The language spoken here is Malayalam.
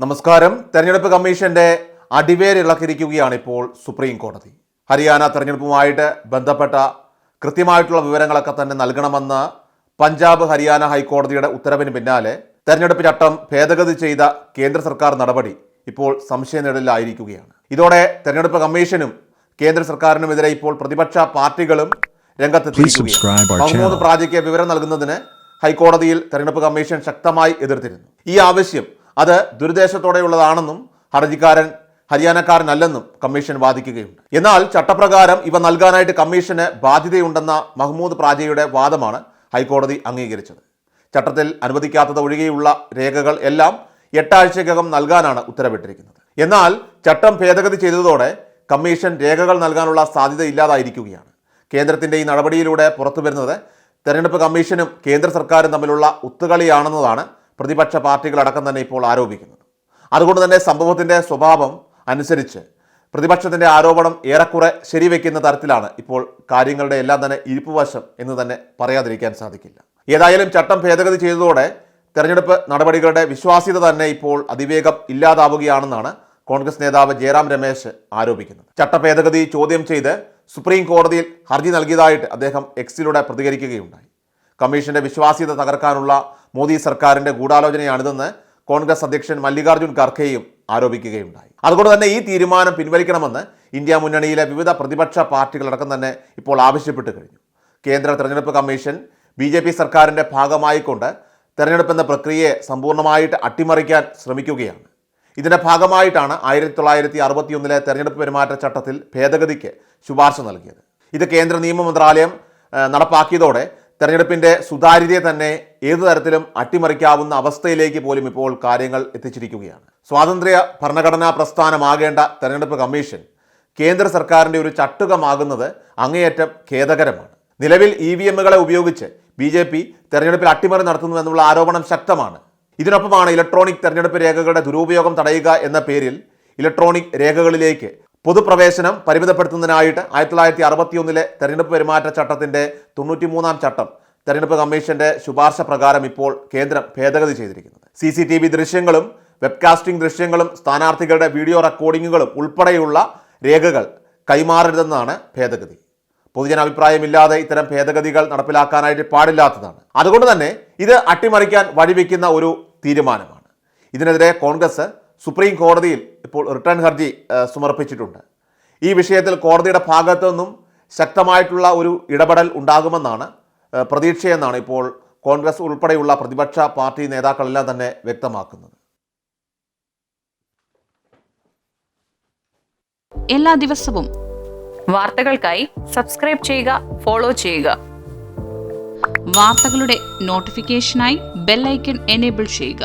നമസ്കാരം. തെരഞ്ഞെടുപ്പ് കമ്മീഷന്റെ അടിവേരിളക്കിരിക്കുകയാണ് ഇപ്പോൾ സുപ്രീം കോടതി. ഹരിയാന തെരഞ്ഞെടുപ്പുമായിട്ട് ബന്ധപ്പെട്ട കൃത്യമായിട്ടുള്ള വിവരങ്ങളൊക്കെ തന്നെ നൽകണമെന്ന് പഞ്ചാബ് ഹരിയാന ഹൈക്കോടതിയുടെ ഉത്തരവിന് പിന്നാലെ തെരഞ്ഞെടുപ്പ് ചട്ടം ഭേദഗതി ചെയ്ത കേന്ദ്ര സർക്കാർ നടപടി ഇപ്പോൾ സംശയനിഴലിലായിരിക്കുകയാണ് ഇതോടെ തെരഞ്ഞെടുപ്പ് കമ്മീഷനും കേന്ദ്ര സർക്കാരിനുമെതിരെ ഇപ്പോൾ പ്രതിപക്ഷ പാർട്ടികളും രംഗത്തെത്തിയിരിക്കുകയാണ്. മഹ്മൂദ് പ്രാജിക്ക് വിവരം നൽകുന്നതിന് ഹൈക്കോടതിയിൽ തെരഞ്ഞെടുപ്പ് കമ്മീഷൻ ശക്തമായി എതിർത്തിരുന്നു. ഈ ആവശ്യം അത് ദുരുദ്ദേശത്തോടെയുള്ളതാണെന്നും ഹർജിക്കാരൻ ഹരിയാനക്കാരനല്ലെന്നും കമ്മീഷൻ വാദിക്കുകയുണ്ട്. എന്നാൽ ചട്ടപ്രകാരം ഇവ നൽകാനായിട്ട് കമ്മീഷന് ബാധ്യതയുണ്ടെന്ന മഹ്മൂദ് പ്രാജയുടെ വാദമാണ് ഹൈക്കോടതി അംഗീകരിച്ചത്. ചട്ടത്തിൽ അനുവദിക്കാത്തത് ഒഴികെയുള്ള രേഖകൾ എല്ലാം എട്ടാഴ്ചക്കകം നൽകാനാണ് ഉത്തരവിട്ടിരിക്കുന്നത്. എന്നാൽ ചട്ടം ഭേദഗതി ചെയ്തതോടെ കമ്മീഷൻ രേഖകൾ നൽകാനുള്ള സാധ്യത ഇല്ലാതായിരിക്കുകയാണ്. കേന്ദ്രത്തിന്റെ ഈ നടപടിയിലൂടെ പുറത്തു വരുന്നത് തെരഞ്ഞെടുപ്പ് കമ്മീഷനും കേന്ദ്ര സർക്കാരും തമ്മിലുള്ള ഒത്തുകളിയാണെന്നതാണ് പ്രതിപക്ഷ പാർട്ടികളടക്കം തന്നെ ഇപ്പോൾ ആരോപിക്കുന്നത്. അതുകൊണ്ട് തന്നെ സംഭവത്തിന്റെ സ്വഭാവം അനുസരിച്ച് പ്രതിപക്ഷത്തിന്റെ ആരോപണം ഏറെക്കുറെ ശരിവെക്കുന്ന തരത്തിലാണ് ഇപ്പോൾ കാര്യങ്ങളുടെ എല്ലാം തന്നെ ഇരിപ്പുവശം എന്ന് തന്നെ പറയാതിരിക്കാൻ സാധിക്കില്ല. ഏതായാലും ചട്ടം ഭേദഗതി ചെയ്തതോടെ തെരഞ്ഞെടുപ്പ് നടപടികളുടെ വിശ്വാസ്യത തന്നെ ഇപ്പോൾ അതിവേഗം ഇല്ലാതാവുകയാണെന്നാണ് കോൺഗ്രസ് നേതാവ് ജയറാം രമേശ് ആരോപിക്കുന്നത്. ചട്ടഭേദഗതി ചോദ്യം ചെയ്ത് സുപ്രീം കോടതിയിൽ ഹർജി നൽകിയതായിട്ട് അദ്ദേഹം എക്സിലൂടെ പ്രതികരിക്കുകയുണ്ടായി. കമ്മീഷന്റെ വിശ്വാസ്യത തകർക്കാനുള്ള മോദി സർക്കാരിന്റെ ഗൂഢാലോചനയാണിതെന്ന് കോൺഗ്രസ് അധ്യക്ഷൻ മല്ലികാർജുൻ ഖർഗെയും ആരോപിക്കുകയുണ്ടായി. അതുകൊണ്ട് തന്നെ ഈ തീരുമാനം പിൻവലിക്കണമെന്ന് ഇന്ത്യ മുന്നണിയിലെ വിവിധ പ്രതിപക്ഷ പാർട്ടികളടക്കം തന്നെ ഇപ്പോൾ ആവശ്യപ്പെട്ട് കഴിഞ്ഞു. കേന്ദ്ര തെരഞ്ഞെടുപ്പ് കമ്മീഷൻ ബി ജെ പി സർക്കാരിന്റെ ഭാഗമായിക്കൊണ്ട് തെരഞ്ഞെടുപ്പ് എന്ന പ്രക്രിയയെ സമ്പൂർണമായിട്ട് അട്ടിമറിക്കാൻ ശ്രമിക്കുകയാണ്. ഇതിന്റെ ഭാഗമായിട്ടാണ് ആയിരത്തി തൊള്ളായിരത്തി അറുപത്തിയൊന്നിലെ തെരഞ്ഞെടുപ്പ് പെരുമാറ്റച്ചട്ടത്തിൽ ഭേദഗതിക്ക് ശുപാർശ നൽകിയത്. ഇത് കേന്ദ്ര നിയമ മന്ത്രാലയം നടപ്പാക്കിയതോടെ തെരഞ്ഞെടുപ്പിന്റെ സുതാര്യതയെ തന്നെ ഏതു തരത്തിലും അട്ടിമറിക്കാവുന്ന അവസ്ഥയിലേക്ക് പോലും ഇപ്പോൾ കാര്യങ്ങൾ എത്തിച്ചിരിക്കുകയാണ്. സ്വാതന്ത്ര്യ ഭരണഘടനാ പ്രസ്ഥാനമാകേണ്ട തെരഞ്ഞെടുപ്പ് കമ്മീഷൻ കേന്ദ്ര സർക്കാരിന്റെ ഒരു ചട്ടുകമാകുന്നത് അങ്ങേയറ്റം ഖേദകരമാണ്. നിലവിൽ ഇ വി എമ്മുകളെ ഉപയോഗിച്ച് ബി ജെ പി തെരഞ്ഞെടുപ്പിൽ അട്ടിമറി നടത്തുന്നു എന്നുള്ള ആരോപണം ശക്തമാണ്. ഇതിനൊപ്പമാണ് ഇലക്ട്രോണിക് തെരഞ്ഞെടുപ്പ് രേഖകളുടെ ദുരുപയോഗം തടയുക എന്ന പേരിൽ ഇലക്ട്രോണിക് രേഖകളിലേക്ക് പൊതുപ്രവേശനം പരിമിതപ്പെടുത്തുന്നതിനായിട്ട് ആയിരത്തി തൊള്ളായിരത്തി അറുപത്തിയൊന്നിലെ തെരഞ്ഞെടുപ്പ് പെരുമാറ്റച്ചട്ടത്തിന്റെ തൊണ്ണൂറ്റിമൂന്നാം ചട്ടം തെരഞ്ഞെടുപ്പ് കമ്മീഷന്റെ ശുപാർശ പ്രകാരം ഇപ്പോൾ കേന്ദ്രം ഭേദഗതി ചെയ്തിരിക്കുന്നത്. സി സി ടി വി ദൃശ്യങ്ങളും വെബ്കാസ്റ്റിംഗ് ദൃശ്യങ്ങളും സ്ഥാനാർത്ഥികളുടെ വീഡിയോ റെക്കോർഡിങ്ങുകളും ഉൾപ്പെടെയുള്ള രേഖകൾ കൈമാറരുതെന്നാണ് ഭേദഗതി. പൊതുജനാഭിപ്രായമില്ലാതെ ഇത്തരം ഭേദഗതികൾ നടപ്പിലാക്കാനായിട്ട് പാടില്ലാത്തതാണ്. അതുകൊണ്ട് തന്നെ ഇത് അട്ടിമറിക്കാൻ വഴിവെക്കുന്ന ഒരു തീരുമാനമാണ്. ഇതിനെതിരെ കോൺഗ്രസ് സുപ്രീം കോടതിയിൽ ഇപ്പോൾ റിട്ടേൺ ഹർജി സമർപ്പിച്ചിട്ടുണ്ട്. ഈ വിഷയത്തിൽ കോടതിയുടെ ഭാഗത്തു നിന്നും ശക്തമായിട്ടുള്ള ഒരു ഇടപെടൽ ഉണ്ടാകുമെന്നാണ് പ്രതീക്ഷയെന്നാണ് ഇപ്പോൾ കോൺഗ്രസ് ഉൾപ്പെടെയുള്ള പ്രതിപക്ഷ പാർട്ടി നേതാക്കളെല്ലാം തന്നെ വ്യക്തമാക്കുന്നത്. എല്ലാ ദിവസവും വാർത്തകൾക്കായി സബ്സ്ക്രൈബ് ചെയ്യുക ഫോളോ ചെയ്യുക. വാർത്തകളുടെ നോട്ടിഫിക്കേഷനായി ബെല്ലൈക്കൺ എനേബിൾ ചെയ്യുക.